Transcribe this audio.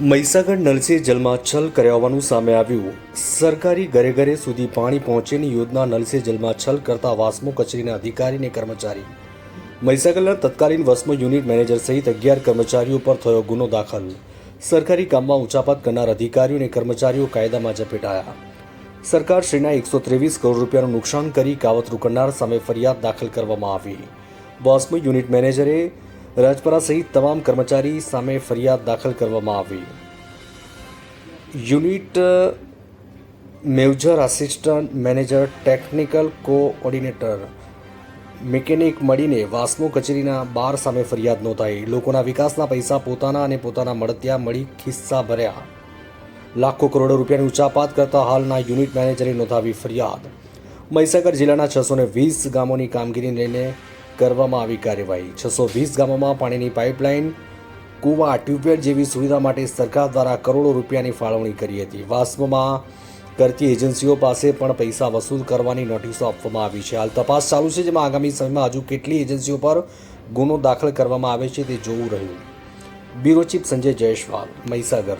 મહીસાગર નલસે જલમાં છલ કર્યા હોવાનું સામે આવ્યું. સરકારી ઘરે ઘરે સુધી પાણી પહોંચેની યોજના નલસે જલમાં છલ કરતા વાસ્મો કચેરીના અધિકારી અને કર્મચારી. મહીસાગરના તત્કાલીન વસ્મો યુનિટ મેનેજર સહિત અગિયાર કર્મચારીઓ પર થયો ગુનો દાખલ. સરકારી કામમાં ઉચાપત કરનાર અધિકારીઓ અને કર્મચારીઓ કાયદામાં ઝપેટાયા. સરકાર શ્રીના એકસો ત્રેવીસ કરોડ રૂપિયાનું નુકસાન કરી કાવતરું કરનાર સામે ફરિયાદ દાખલ કરવામાં આવી. વાસ્મો યુનિટ મેનેજરે રાજપરા સહિત તમામ કર્મચારી સામે ફરિયાદ દાખલ કરવામાં આવી. Unit major assistant manager technical coordinator mechanic મળીને વાસ્મો કચેરીના બાર સામે ફરિયાદ નોંધાઈ. લોકોના વિકાસના પૈસા પોતાના અને પોતાના મળતિયા મળી ખિસ્સા ભર્યા. લાખો કરોડો રૂપિયાની ઉચાપાત કરતા હાલના યુનિટ મેનેજરે નોંધાવી ફરિયાદ. મહીસાગર જિલ્લાના છસો વીસ ગામોની કામગીરી લઈને કરવામાં આવી કાર્યવાહી. છસો વીસ ગામોમાં પાણીની પાઇપલાઇન, કૂવા, ટ્યુબવેલ જેવી સુવિધા માટે સરકાર દ્વારા કરોડો રૂપિયાની ફાળવણી કરી હતી. વાસ્મમાં કરતી એજન્સીઓ પાસે પણ પૈસા વસૂલ કરવાની નોટિસો આપવામાં આવી છે. હાલ તપાસ ચાલુ છે, જેમાં આગામી સમયમાં હજુ કેટલી એજન્સીઓ પર ગુનો દાખલ કરવામાં આવે છે તે જોવું રહ્યું. Bureau chief Sanjay Jaiswal, Mahisagar.